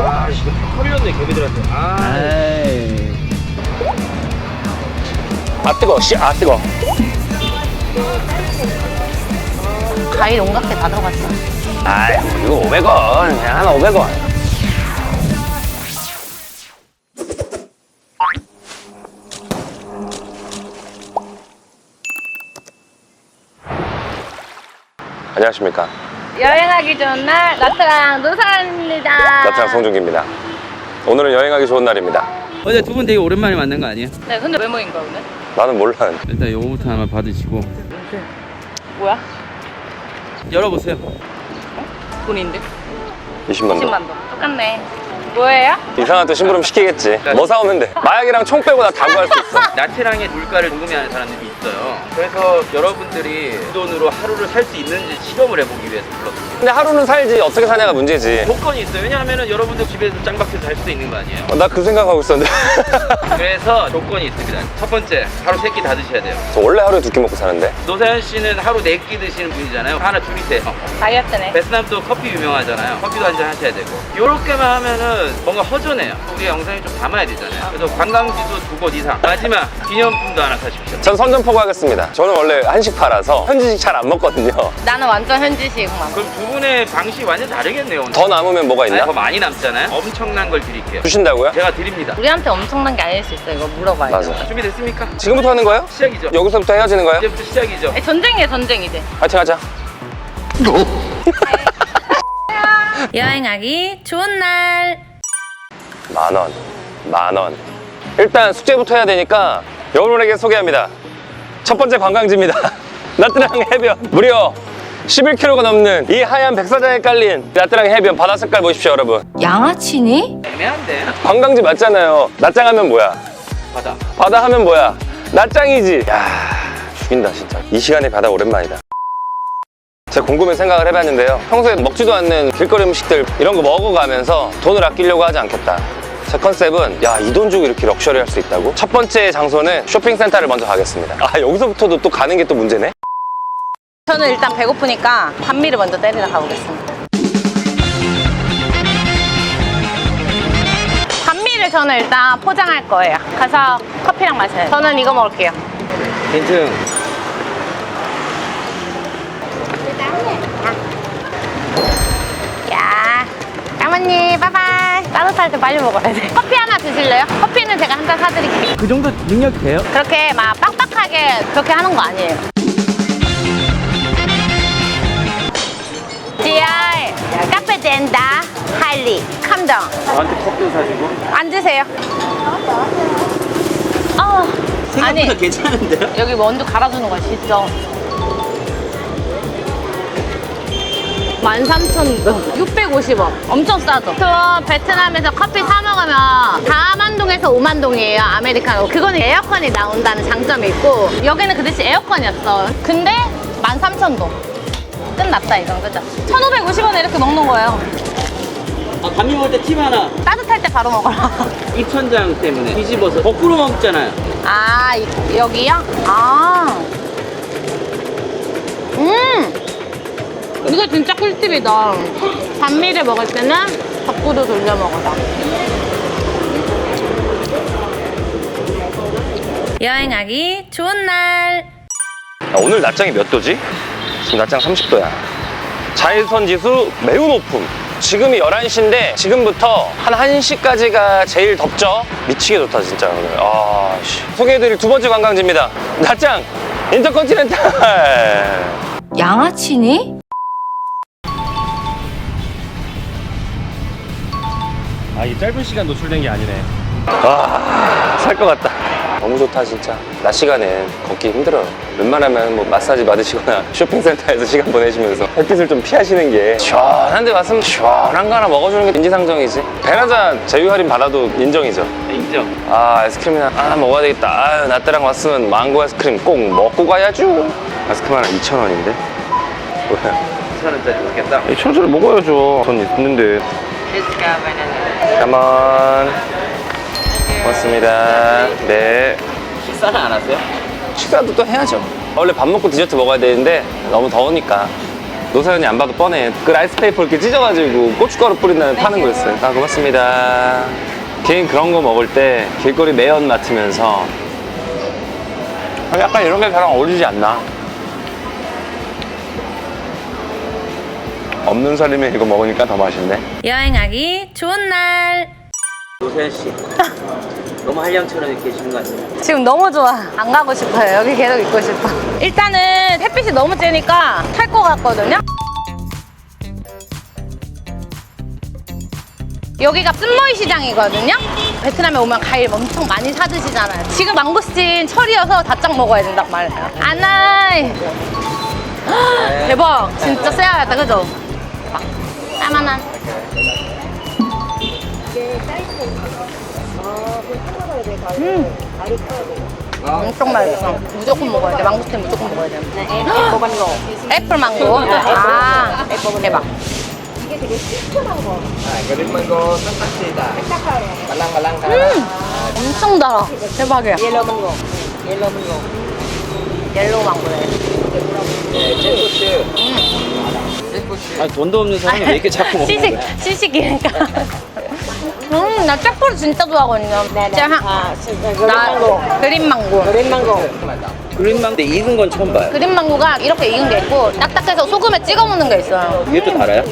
아, 이거 다 털렸네, 개미들한테. 아. 아 뜨거, 씨, 아 뜨거. 과일 온갖 게 다 들어갔어. 아, 이거 500원, 그냥 하나 500원. 안녕하십니까. 여행하기 좋은 날 나트랑 노사입니다. 나트랑 송중기입니다. 오늘은 여행하기 좋은 날입니다. 어제 두 분 되게 오랜만에 만난 거 아니에요? 네, 근데 왜 모인가 오늘? 나는 몰라. 일단 요거부터 하나 받으시고. 뭐야? 열어보세요. 돈인데? 20만 원. 10만 원. 똑같네. 뭐예요? 이상한 또 심부름 시키겠지. 뭐 사오면 돼. 마약이랑 총 빼고 나 다 구할 수 있어. 나트랑의 물가를 궁금해하는 사람들이 있어요. 그래서 여러분들이 그 돈으로 하루를 살 수 있는지 실험을 해보기 위해서 불렀어요. 근데 하루는 살지 어떻게 사냐가 문제지. 조건이 있어요. 왜냐하면 여러분들 집에서 짱박해서 살 수도 있는 거 아니에요. 나 그 생각하고 있었는데. 그래서 조건이 있습니다. 첫 번째, 하루 세 끼 다 드셔야 돼요. 저 원래 하루에 두 끼 먹고 사는데. 노사연 씨는 하루 네 끼 드시는 분이잖아요. 하나 줄이세요. 다이어트네. 베트남도 커피 유명하잖아요. 커피도 한 잔 하셔야 되고. 요렇게만 하면은 뭔가 허전해요. 우리 영상에 좀 담아야 되잖아요. 그래서 관광지도 두 곳 이상. 마지막 기념품도 하나 사십시오. 전 선전포 고 하겠습니다. 저는 원래 한식파라서 현지식 잘 안 먹거든요. 나는 완전 현지식만. 그럼 두 분의 방식이 완전 다르겠네요. 오늘. 더 남으면 뭐가 아니, 있나? 더 많이 남잖아요. 엄청난 걸 드릴게요. 주신다고요? 제가 드립니다. 우리한테 엄청난 게 아닐 수 있어. 이거 물어봐야 돼. 맞아. 준비됐습니까? 지금부터 하는 거예요? 시작이죠. 여기서부터 헤어지는 거예요? 이제부터 시작이죠. 아니, 전쟁이야 전쟁 이제. 파이팅 하자. 여행하기 좋은 날. 만 원. 만 원. 일단 숙제부터 해야 되니까 여러분에게 소개합니다. 첫 번째 관광지입니다. 나트랑 해변. 무려 11km가 넘는 이 하얀 백사장에 깔린 나트랑 해변 바다 색깔 보십시오, 여러분. 양아치니? 애매한데. 관광지 맞잖아요. 낮장 하면 뭐야? 바다. 바다 하면 뭐야? 낮장이지. 야 죽인다 진짜. 이 시간에 바다 오랜만이다. 제가 곰곰이 생각을 해봤는데요. 평소에 먹지도 않는 길거리 음식들 이런 거 먹어가면서 돈을 아끼려고 하지 않겠다. 제 컨셉은 야 이 돈 주고 이렇게 럭셔리 할 수 있다고? 첫 번째 장소는 쇼핑센터를 먼저 가겠습니다. 아 여기서부터도 또 가는 게 또 문제네? 저는 일단 배고프니까 반미를 먼저 때리러 가보겠습니다. 반미를 저는 일단 포장할 거예요. 가서 커피랑 마셔요. 저는 이거 먹을게요. 힌트. 까만님, 빠바이. 따뜻할 때 빨리 먹어야 돼. 커피 하나 드실래요? 커피는 제가 한 잔 사드릴게요. 그 정도 능력이 돼요? 그렇게 막 빡빡하게 그렇게 하는 거 아니에요. GR, 카페 젠다, 할리, 캄정. 저한테 컵도 사주고. 앉으세요. 아, 아니 괜찮은데요? 여기 원두 갈아주는 거야 진짜. 13,000원, 650원. 엄청 싸죠? 저 베트남에서 커피 사 먹으면 4만동에서 5만동이에요, 아메리카노. 그거는 에어컨이 나온다는 장점이 있고, 여기는 그 대신 에어컨이었어. 근데 13,000동. 끝났다, 이건, 그죠? 1,550원에 이렇게 먹는 거예요. 아, 밤이 먹을 때 팁 하나. 따뜻할 때 바로 먹어라. 입천장 때문에 뒤집어서 거꾸로 먹잖아요. 아, 이- 여기요? 아. 음! 이거 진짜 꿀팁이다. 반미를 먹을 때는 거꾸로 돌려 먹어라. 여행하기 좋은 날. 야, 오늘 낮장이 몇 도지? 지금 낮장 30도야. 자외선 지수 매우 높음. 지금이 11시인데 지금부터 한 1시까지가 제일 덥죠? 미치게 좋다 진짜 오늘. 아, 씨. 소개해드릴 두 번째 관광지입니다. 낮장 인터컨티넨탈. 양아치니? 아, 이 짧은 시간 노출된 게 아니네. 아, 살 것 같다. 너무 좋다 진짜. 낮 시간엔 걷기 힘들어요. 웬만하면 뭐 마사지 받으시거나 쇼핑센터에서 시간 보내시면서 햇빛을 좀 피하시는 게 시원한 데 왔으면 시원한 거 하나 먹어주는 게 인지상정이지. 배나자 제휴 할인 받아도 인정이죠. 인정. 아 아이스크림이나 하나 먹어야 되겠다. 아유 나 때랑 왔으면 망고 아이스크림 꼭 먹고 가야죠. 아이스크림 하나 2,000원인데? 뭐야? 2,000원짜리 먹겠다. 2,000원짜리 먹어야죠. 돈 있는데. 가만. 고맙습니다. 네. 식사는 안 하세요? 식사도 또 해야죠. 원래 밥 먹고 디저트 먹어야 되는데 너무 더우니까 노사연이 안 봐도 뻔해. 그 라이스 페이퍼 이렇게 찢어가지고 고춧가루 뿌린 다음에 파는 거였어요. 아, 고맙습니다. 개인 그런 거 먹을 때 길거리 매연 맡으면서 약간 이런 게 저랑 어울리지 않나? 없는 살림에 이거 먹으니까 더 맛있네. 여행하기 좋은 날. 노세현 씨. 너무 한량처럼 이렇게 계시는 거 아니에요? 지금 너무 좋아. 안 가고 싶어요. 여기 계속 있고 싶어. 일단은 햇빛이 너무 쬐니까 탈 것 같거든요. 여기가 씀모이 시장이거든요. 베트남에 오면 과일 엄청 많이 사 드시잖아요. 지금 망고스틴 철이어서 다짝 먹어야 된다고 말해요. 아나이. 대박. 진짜 쎄하다 그죠? 대박. 까만한. 엄청 맛있어. 무조건 먹어야 돼. 망고스틴 무조건 먹어야 돼. 애플 망고. 애플 망고. 아, 대박. 음, 엄청 달아. 대박이야. 옐로우 망고. 옐로우 망고. 옐로우 망고래. 아니 돈도 없는 사람이 왜 이렇게 자꾸 먹는 시식, 거야? 시식이니까. 음, 나 짝꿍 진짜 좋아하거든요. 진짜 한, 나 그린 망고. 그린 망고. 그린망인데 익은 건 처음 봐요. 그린 망고가 이렇게 익은 게 있고 딱딱해서 소금에 찍어 먹는 게 있어요. 이게 또 달아요?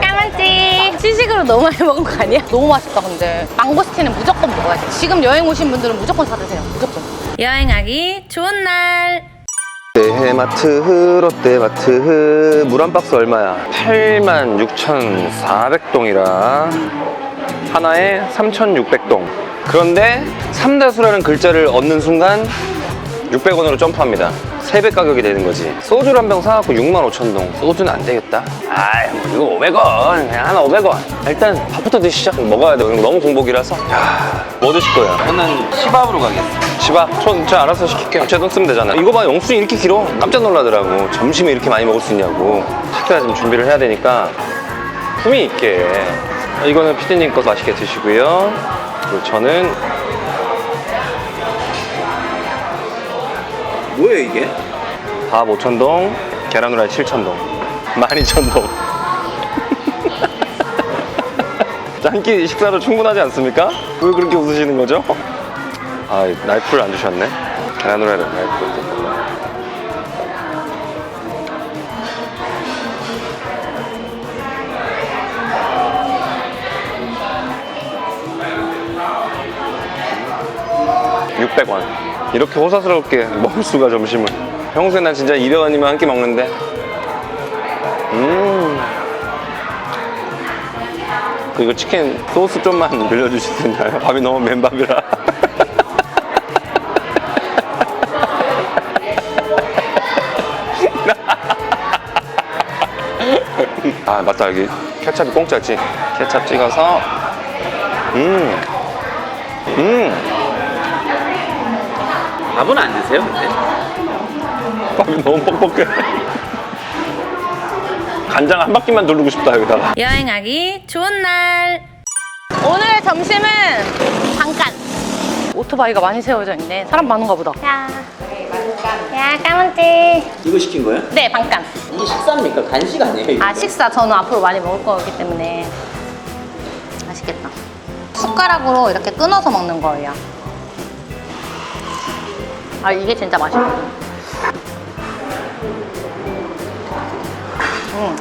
까만찌 시식으로 너무 많이 먹은 거 아니야? 너무 맛있다 근데 망고스틴은 무조건 먹어야 돼 지금 여행 오신 분들은 무조건 사드세요 무조건 여행하기 좋은 날 롯데마트 롯데마트. 물 한 박스 얼마야? 86,400동이라. 하나에 3,600동. 그런데 삼다수라는 글자를 얻는 순간 600원으로 점프합니다. 3배 가격이 되는 거지. 소주를 한 병 사갖고 65,000동. 소주는 안 되겠다. 아이 뭐 이거 500원. 그냥 하나 500원. 일단 밥부터 드시죠. 먹어야 돼. 오늘 너무 공복이라서. 야, 뭐 드실 거예요? 저는 시밥으로 가겠습니다. 집앞 저, 저 알아서 시킬게요. 제 돈 쓰면 되잖아 이거 봐 영수증 이렇게 길어. 깜짝 놀라더라고. 점심에 이렇게 많이 먹을 수 있냐고. 식사 좀 준비를 해야 되니까 품위 있게. 이거는 피디님 거 맛있게 드시고요. 그리고 저는 뭐예요 이게? 밥 5천동 계란 후라이 7천동 12,000동 한 끼 식사로 충분하지 않습니까? 왜 그렇게 웃으시는 거죠? 아 나이프를 안 주셨네 계란 후라이를 나이프 를 육백 원. 이렇게 호사스럽게 먹을 수가 점심을. 평소에 난 진짜 200원이면 한 끼 먹는데. 음. 그리고 치킨 소스 좀만 늘려주실 수 있나요? 밥이 너무 맨밥이라. 아 맞다 여기. 케찹이 공짜지. 케찹 찍어서. 음. 음. 밥은 안 드세요 근데? 밥이 너무 뻑뻑해. 간장 한 바퀴만 두르고 싶다 여기다가. 여행하기 좋은 날 오늘의 점심은 잠깐 오토바이가 많이 세워져 있네 사람 많은가 보다 야, 야 까만찌 이거 시킨 거예요? 네 잠깐 이게 식사입니까? 간식 아니에요? 이거? 아 식사 저는 앞으로 많이 먹을 거기 때문에 맛있겠다 숟가락으로 이렇게 끊어서 먹는 거예요 아 이게 진짜 맛있거든 음.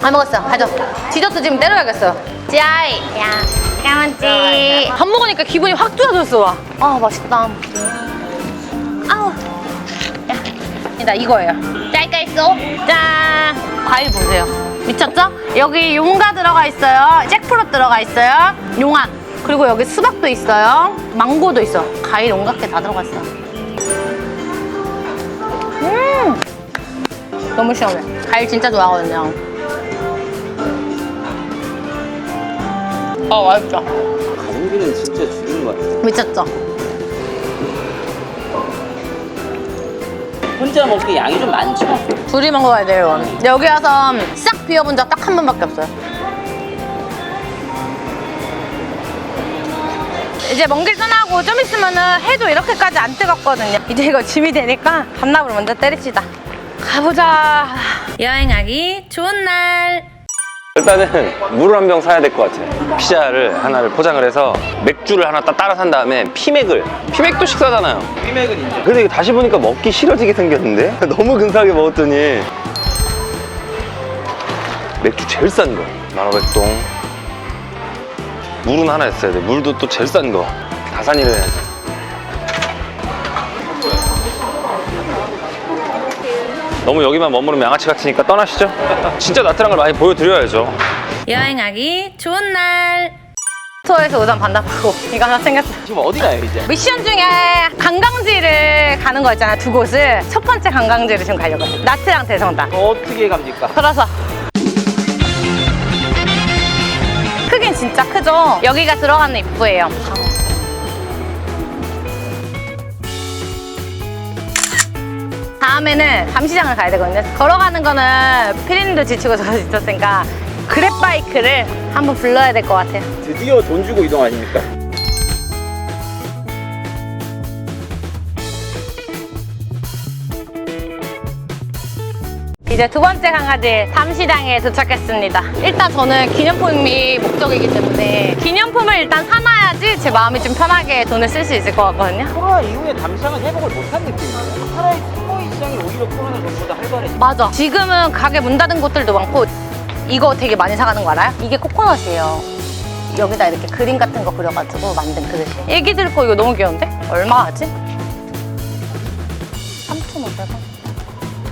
잘 먹었어 가져 디저트 지금 때려야겠어요 짜이 야 까만찌 밥 먹으니까 기분이 확 좋아졌어 와. 아 맛있다 아우 야, 나 이거예요. 짤깔쏘 짠! 과일 보세요. 미쳤죠? 여기 용가 들어가 있어요. 잭프루트 들어가 있어요. 용암. 그리고 여기 수박도 있어요. 망고도 있어. 과일 온갖 게 다 들어갔어. 너무 시원해. 과일 진짜 좋아하거든요. 아, 맛있다. 가성비는 진짜 죽이는 것 같아요. 미쳤죠? 혼자 먹기 양이 좀 많죠? 둘이 먹어야 돼요. 여기 와서 싹 비워본 적 딱 한 번밖에 없어요. 이제 먼 길 떠나고 좀 있으면은 해도 이렇게까지 안 뜨겁거든요. 이제 이거 짐이 되니까 반납을 먼저 때립시다. 가보자. 여행하기 좋은 날. 일단은 물을 한 병 사야 될 것 같아. 피자를 하나를 포장을 해서 맥주를 하나 딱 따라 산 다음에 피맥을. 피맥도 식사잖아요. 피맥은 인정. 근데 이거 다시 보니까 먹기 싫어지게 생겼는데? 너무 근사하게 먹었더니. 맥주 제일 싼 거. 만화백동. 물은 하나 있어야 돼. 물도 또 제일 싼 거. 다산이를 해야지. 너무 여기만 머무르면 양아치 같으니까 떠나시죠. 진짜 나트랑을 많이 보여드려야죠. 여행하기 좋은 날. 투어에서 우선 반납하고 이거 하나 챙겼어. 지금 어디 가요 이제? 미션 중에 관광지를 가는 거 있잖아 두 곳을 첫 번째 관광지를 지금 가려고 해. 나트랑 대성당. 어떻게 갑니까? 들어서. 크긴 진짜 크죠? 여기가 들어가는 입구예요. 다음에는 밤시장을 가야 되거든요. 걸어가는 거는 피디님도 지치고 저도 지쳤으니까 그랩바이크를 한번 불러야 될 것 같아요. 드디어 돈 주고 이동하십니까? 이제 두 번째 강아지 밤시장에 도착했습니다. 일단 저는 기념품이 목적이기 때문에 기념품을 일단 사놔야지 제 마음이 좀 편하게 돈을 쓸 수 있을 것 같거든요. 코로나 이후에 담시장은 회복을 못한 느낌이에요. 차라리 시장이 오히려 코로나 전보다 활발해. 맞아. 지금은 가게 문 닫은 곳들도 많고 이거 되게 많이 사가는 거 알아요? 이게 코코넛이에요. 여기다 이렇게 그림 같은 거 그려가지고 만든 그릇이. 애기들 거 이거 너무 귀여운데? 얼마 하지? 3,500원.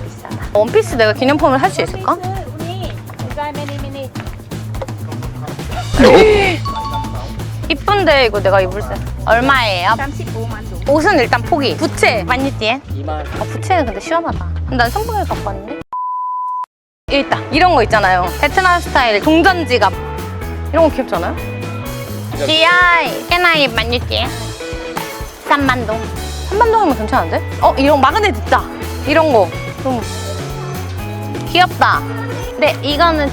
비싸다. 원피스 내가 기념품을 살수 있을까? 이쁜데 이거 내가 입을 때 얼마예요? 35만 옷은 일단 포기. 부채 만니띠엔? 2만. 아, 부채는 근데 시원하다. 난 성분을 갖고 왔는데? 있다. 이런 거 있잖아요. 베트남 스타일 동전 지갑. 이런 거 귀엽잖아요? GI, 깨나이 만유띠. 3만동. 3만동이면 괜찮은데? 어, 이런 마그넷 있다. 이런 거. 좀 귀엽다. 근데 이거는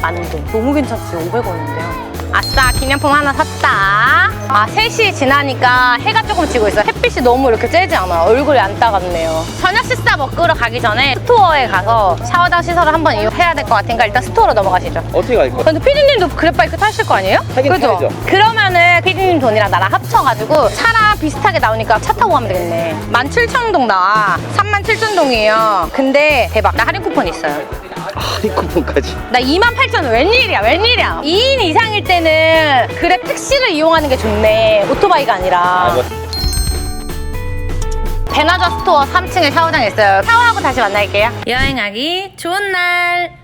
만동. 너무 괜찮지? 500원인데요. 아싸, 기념품 하나 샀다. 아, 3시 지나니까 해가 조금 지고 있어요. 햇빛이 너무 이렇게 쬐지 않아요. 얼굴이 안 따갑네요. 저녁 식사 먹으러 가기 전에 스토어에 가서 샤워장 시설을 한번 이용해야 될 것 같으니까 일단 스토어로 넘어가시죠. 어떻게 갈 거야? 근데 피디님도 그랩바이크 타실 거 아니에요? 타긴 그죠? 타야죠. 그러면은 피디님 돈이랑 나랑 합쳐가지고 차랑 비슷하게 나오니까 차 타고 가면 되겠네. 17,000동 나와. 37,000동이에요. 근데 대박. 나 할인 쿠폰 있어요. 할인 쿠폰까지. 나 28,000원 웬일이야 웬일이야. 2인 이상일 때는 그랩 택시를 이용하는 게 좋네. 오토바이가 아니라. 뭐. 베나저 스토어 3층에 샤워장 있어요. 샤워하고 다시 만날게요. 여행하기 좋은 날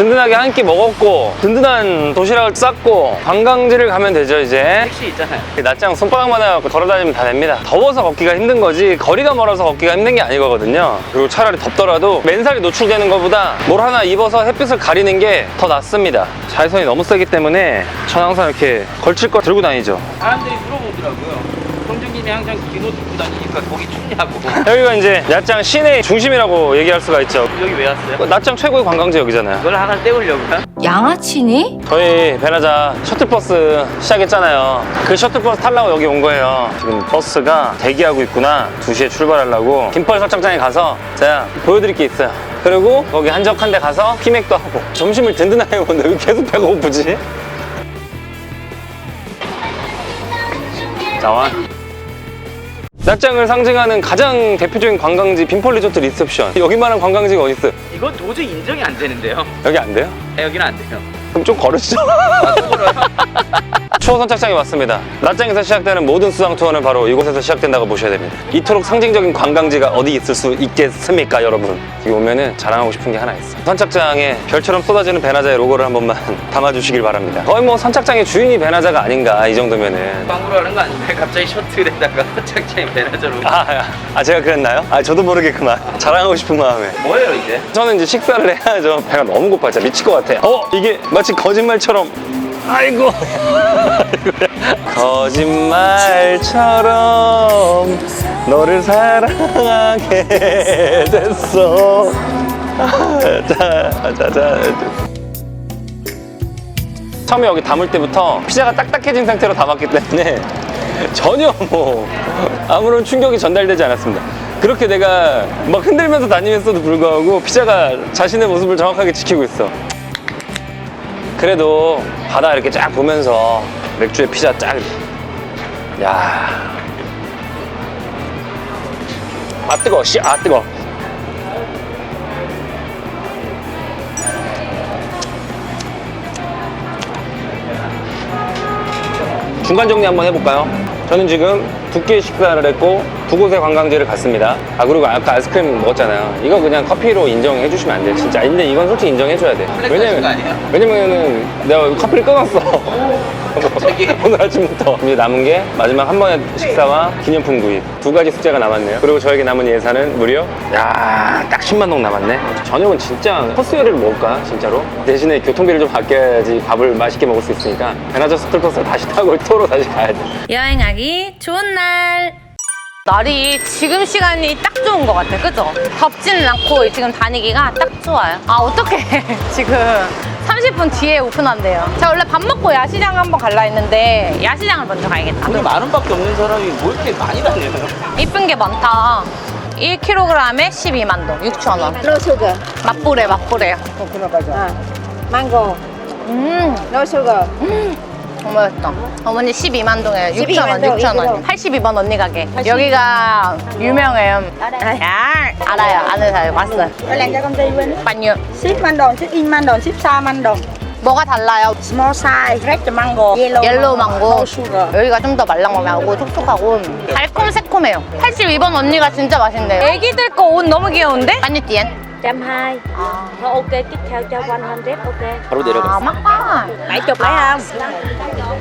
든든하게 한 끼 먹었고 든든한 도시락을 쌌고 관광지를 가면 되죠 이제. 택시 있잖아요. 낮장 손바닥만 해갖고 걸어다니면 다 됩니다. 더워서 걷기가 힘든 거지 거리가 멀어서 걷기가 힘든 게 아니거든요. 그리고 차라리 덥더라도 맨살이 노출되는 것보다 뭘 하나 입어서 햇빛을 가리는 게 더 낫습니다. 자외선이 너무 세기 때문에 저는 항상 이렇게 걸칠 거 들고 다니죠. 사람들이 물어보더라고요. 성준님이 항상 긴 옷 입고 다니니까 거기 춥냐고. 여기가 이제 낮장 시내 중심이라고 얘기할 수가 있죠 여기 왜 왔어요? 낮장 최고의 관광지 여기잖아요 그걸 하나 때우려고요? 양아치니? 저희 베나자 셔틀버스 시작했잖아요. 그 셔틀버스 타려고 여기 온 거예요. 지금 버스가 대기하고 있구나. 2시에 출발하려고. 김펄 설정장에 가서 제가 보여드릴 게 있어요. 그리고 거기 한적한 데 가서 피맥도 하고. 점심을 든든하게 먹는데 왜 계속 배가 고프지? 나와. 낮장을 상징하는 가장 대표적인 관광지 빈펄 리조트 리셉션. 여기만한 관광지가 어딨어요? 이건 도저히 인정이 안 되는데요. 여기 안 돼요? 아, 여기는 안 돼요. 그럼 좀 걸으시죠. 추억 선착장에 왔습니다. 낮장에서 시작되는 모든 수상 투어는 바로 이곳에서 시작된다고 보셔야 됩니다. 이토록 상징적인 관광지가 어디 있을 수 있겠습니까, 여러분? 여기 오면은 자랑하고 싶은 게 하나 있어. 요 선착장에 별처럼 쏟아지는 베나자의 로고를 한 번만 담아주시길 바랍니다. 거의 뭐 선착장의 주인이 베나자가 아닌가 이 정도면은. 광고를 하는 거 아닌데 갑자기 셔틀에다가 착장이 베나저로. 아, 아, 제가 그랬나요? 아, 저도 모르게 그만 자랑하고 싶은 마음에. 뭐예요 이제? 저는 이제 식사를 해야죠. 배가 너무 고파. 진짜 미칠 것 같아요. 어, 이게 마치 거짓말처럼. 아이고. 거짓말처럼 너를 사랑하게 됐어. 자, 자, 자. 처음에 여기 담을 때부터 피자가 딱딱해진 상태로 담았기 때문에 전혀 뭐 아무런 충격이 전달되지 않았습니다. 그렇게 내가 막 흔들면서 다니면서도 불구하고 피자가 자신의 모습을 정확하게 지키고 있어. 그래도 바다 이렇게 쫙 보면서 맥주에 피자 쫙. 야. 아 뜨거, 씨, 아 뜨거. 중간 정리 한번 해볼까요? 저는 지금 두 끼 식사를 했고 두 곳의 관광지를 갔습니다. 아 그리고 아까 아이스크림 먹었잖아요. 이거 그냥 커피로 인정해 주시면 안 돼. 진짜. 근데 이건 솔직히 인정해 줘야 돼. 아니에요? 왜냐면은 내가 커피를 끊었어. 오늘 아침부터 이제 남은 게 마지막 한 번의 식사와 기념품 구입 두 가지 숙제가 남았네요. 그리고 저에게 남은 예산은 무려 야딱 10만 동 남았네. 저녁은 진짜 코스 요리를 먹을까 진짜로? 대신에 교통비를 좀 아껴야지 밥을 맛있게 먹을 수 있으니까 베나저 스툴버스 다시 타고 토로 다시 가야 돼. 여행하기 좋은 날. 날이 지금 시간이 딱 좋은 것 같아, 그죠? 덥지는 않고 지금 다니기가 딱 좋아요. 아, 어떡해. 지금 30분 뒤에 오픈한대요. 자, 원래 밥 먹고 야시장 한번 갈라 했는데 야시장을 먼저 가야겠다. 우리 만 원밖에 없는 사람이 뭐 이렇게 많이 다녀요? 이쁜 게 많다. 1kg에 12만 동, 6천 원. No sugar. 맛보래, 맛보래. Ah. Mango. 음, No sugar. 너무 맛있다. 어머니 12만 동에 6천 원, 12만 동, 6천 원. 82번 언니 가게. 여기가 유명해요. 야, 알아요. 아는 사람 왔어요. 반유. 10만 동, 11만 동, 14만 동. 뭐가 달라요? Small size, red mango, yellow, 옐로우 망고. 여기가 좀 더 말랑말랑하고 촉촉하고 달콤 새콤해요. 82번 언니가 진짜 맛있네요. 애기들 거 옷 너무 귀여운데? 아니 띠엔. 120 Thôi ok tiếp theo cho 100 ok 바로 아, 내려갔어. 막까 70 lấy không?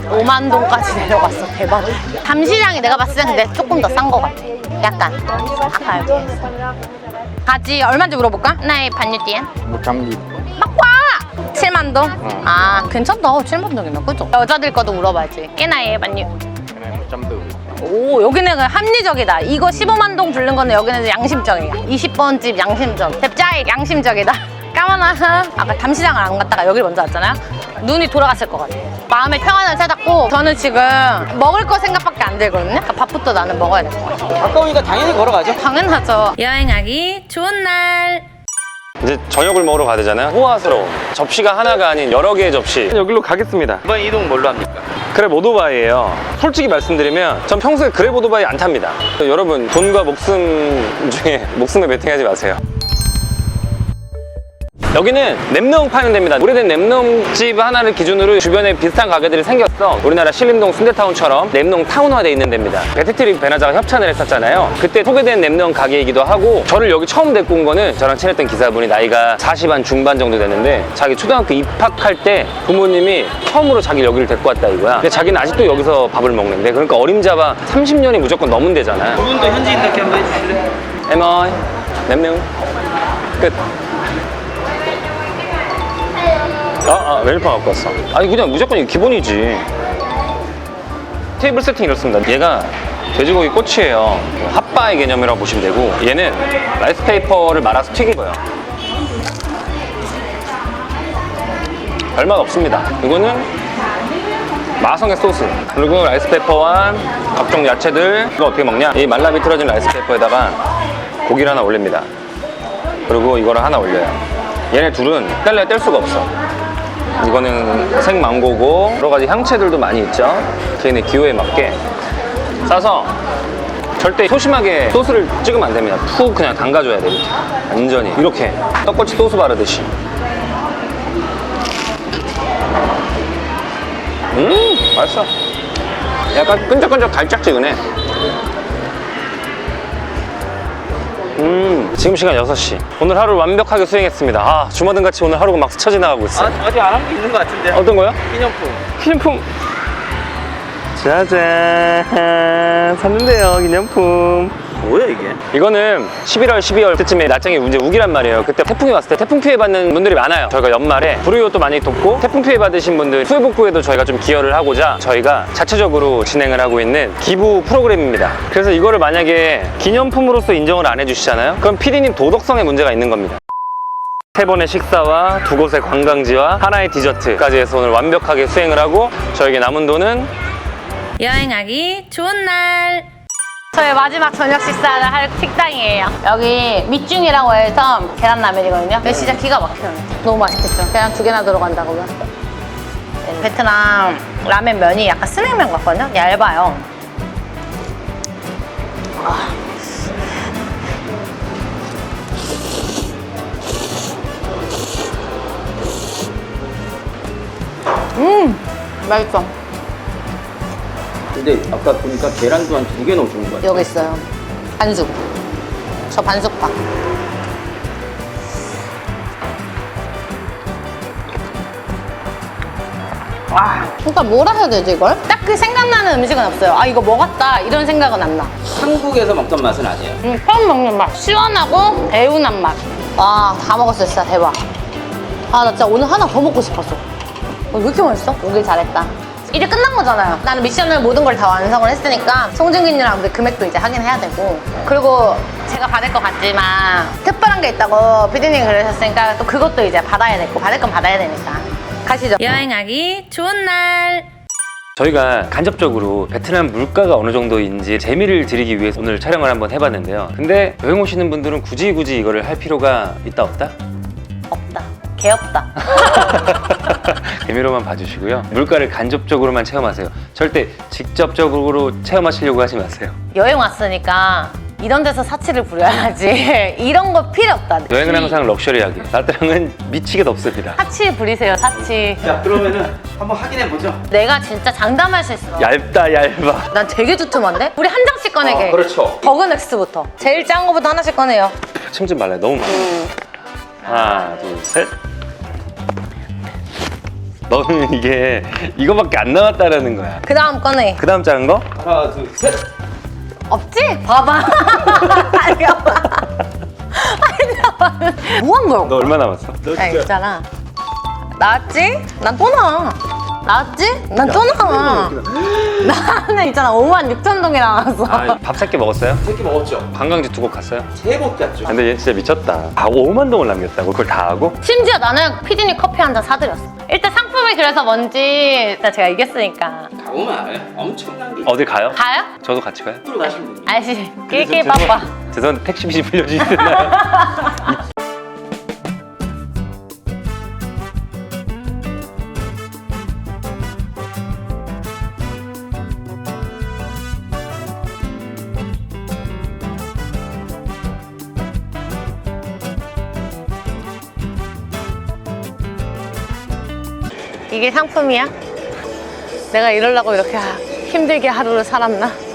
5만 동까지 내려갔어. 대박. 담시장이 내가 봤을 때 근데 조금 더싼것 같아. 약간. 아까요. 가지 얼마인지 물어볼까? 나의 반유띠엔? 100리. 막과! 7만 동? 아, 괜찮다. 7만 동이면 그죠? 여자들 거도 물어봐야지. 깨나의 반유. 오, 여기는 합리적이다. 이거 15만 동 부른 거는 여기는 양심적이야. 20번 집 양심적. 잽짜이 양심적이다. 까만아. 아까 담시장을 안 갔다가 여기를 먼저 왔잖아요. 눈이 돌아갔을 것 같아. 마음의 평안을 찾았고 저는 지금 먹을 거 생각밖에 안 들거든요. 그러니까 밥부터 나는 먹어야 될 것 같아. 가까우니까 당연히 걸어가죠. 당연하죠. 여행하기 좋은 날. 이제 저녁을 먹으러 가야 되잖아요. 호화스러운 접시가 하나가 아닌 여러 개의 접시. 여기로 가겠습니다. 이번 이동 뭘로 합니까? 그랩 오토바이예요. 솔직히 말씀드리면 전 평소에 그랩 오토바이 안 탑니다. 여러분 돈과 목숨 중에 목숨에 베팅하지 마세요. 여기는 냄농 파는 데입니다. 오래된 냄농집 하나를 기준으로 주변에 비슷한 가게들이 생겼어. 우리나라 신림동 순대타운처럼 냄농 타운화돼 있는 데입니다. 베트트립 베나자가 협찬을 했었잖아요. 그때 소개된 냄농 가게이기도 하고 저를 여기 처음 데리고 온 거는 저랑 친했던 기사분이 나이가 40한 중반 정도 됐는데 자기 초등학교 입학할 때 부모님이 처음으로 자기를 여기를 데리고 왔다 이거야. 근데 자기는 아직도 여기서 밥을 먹는데 그러니까 어림잡아 30년이 무조건 넘은 데잖아요. 두 분도 현지인 답게 한번 해주실래요? 에머이 냄능 끝. 아, 아, 메뉴판 갖고 왔어. 아니, 그냥 무조건 이게 기본이지. 테이블 세팅 이렇습니다. 얘가 돼지고기 꼬치예요. 핫바의 개념이라고 보시면 되고, 얘는 라이스 페이퍼를 말아서 튀긴 거예요. 별맛 없습니다. 이거는 마성의 소스 그리고 라이스 페퍼와 각종 야채들 이거 어떻게 먹냐 이 말라 비틀어진 라이스 페퍼에다가 고기를 하나 올립니다 그리고 이거를 하나 올려요 얘네 둘은 뗄래야 뗄 수가 없어 이거는 생망고고 여러 가지 향채들도 많이 있죠. 개인의 기호에 맞게. 싸서 절대 소심하게 소스를 찍으면 안 됩니다. 푹 그냥 담가줘야 돼 이렇게 완전히. 이렇게 떡꼬치 소스 바르듯이. 음 맛있어. 약간 끈적끈적 달짝지근해 음. 지금 시간 6시. 오늘 하루 완벽하게 수행했습니다. 아 주마등같이 오늘 하루가 막 스쳐 지나가고 아, 있어 아직 안 한 게 있는 것 같은데. 어떤 거요? 기념품. 기념품. 짜잔. 샀는데요 기념품 뭐야 이게? 이거는 11월, 12월 때쯤에 낮장에 이제 우기란 말이에요. 그때 태풍이 왔을 때 태풍 피해 받는 분들이 많아요. 저희가 연말에 불우이웃도 많이 돕고 태풍 피해 받으신 분들 수해 복구에도 저희가 좀 기여를 하고자 저희가 자체적으로 진행을 하고 있는 기부 프로그램입니다. 그래서 이거를 만약에 기념품으로서 인정을 안 해주시잖아요. 그럼 PD님 도덕성에 문제가 있는 겁니다. 세 번의 식사와 두 곳의 관광지와 하나의 디저트까지 해서 오늘 완벽하게 수행을 하고 저에게 남은 돈은 여행하기 좋은 날. 저의 마지막 저녁 식사를 할 식당이에요. 여기 밑중이라고 해서 계란라면이거든요. 근데 진짜 기가 막혀요. 너무 맛있겠죠? 계란 두 개나 들어간다고요. 네, 베트남 라면 면이 약간 스낵면 같거든요? 얇아요. 아. 음, 맛있어. 근데 아까 보니까 계란도 한 두 개 넣어주는 거 같아요. 여기 있어요. 반숙. 저 반숙파. 와, 그러니까 뭐라 해야 되지 이걸? 딱 그 생각나는 음식은 없어요. 아 이거 먹었다 이런 생각은 안 나. 한국에서 먹던 맛은 아니에요. 음, 처음 먹는 맛. 시원하고 개운한 맛. 와, 다 먹었어 진짜 대박. 아 나 진짜 오늘 하나 더 먹고 싶었어. 어, 왜 이렇게 맛있어? 오길 잘했다. 이제 끝난 거잖아요. 나는 미션을 모든 걸 다 완성을 했으니까 송중기님이랑 우리 금액도 이제 확인해야 되고 그리고 제가 받을 것 같지만 특별한 게 있다고 피디님이 그러셨으니까 또 그것도 이제 받아야 되고 받을 건 받아야 되니까 가시죠. 여행하기 좋은 날. 저희가 간접적으로 베트남 물가가 어느 정도인지 재미를 드리기 위해서 오늘 촬영을 한번 해봤는데요. 근데 여행 오시는 분들은 굳이 굳이 이거를 할 필요가 있다 없다? 없다. 개없다. 재미로만 봐주시고요. 물가를 간접적으로만 체험하세요. 절대 직접적으로 체험하시려고 하지 마세요. 여행 왔으니까 이런 데서 사치를 부려야지. 이런 거 필요 없다. 여행은 항상 럭셔리하게. 나트랑은 미치게 덥습니다. 사치 부리세요, 사치. 자, 그러면은 한번 확인해 보죠. 내가 진짜 장담할 수 있어. 얇다 얇아. 난 되게 두툼한데? 우리 한 장씩 꺼내게. 어, 그렇죠. 버그넥스부터. 제일 짠 거부터 하나씩 꺼내요. 침 좀 말라요. 너무 많아. 하나 둘 셋. 너는 이게 이거밖에 안 남았다라는 거야. 그 다음 꺼내. 그 다음 작은 거? 하나, 둘, 셋. 없지? 봐봐. 아니, 봐봐. 아니, 봐봐. 뭐한 거야? 너 얼마 남았어? 야, 있잖아. 나왔지? 난 또 나와. 나왔지? 난 또 나와. 나는 있잖아. 5만 6천 동이 나왔어. 아, 밥살게 먹었어요? 새끼 먹었죠? 관광지 두 곳 갔어요? 세곡 갔죠? 근데 얘 진짜 미쳤다. 아, 5만 동을 남겼다고? 그걸 다 하고? 심지어 나는 피디님 커피 한 잔 사드렸어. 일단 상품이 그래서 뭔지 일단 제가 이겼으니까. 가보면 알아요. 엄청난 게 어딜 가요? 가요? 저도 같이 가요? 앞으로 가시면 됩니다. 아저씨, 끼끼 바빠. 죄송한데 택시비 빌려주시나요? 이게 상품이야? 내가 이러려고 이렇게 힘들게 하루를 살았나?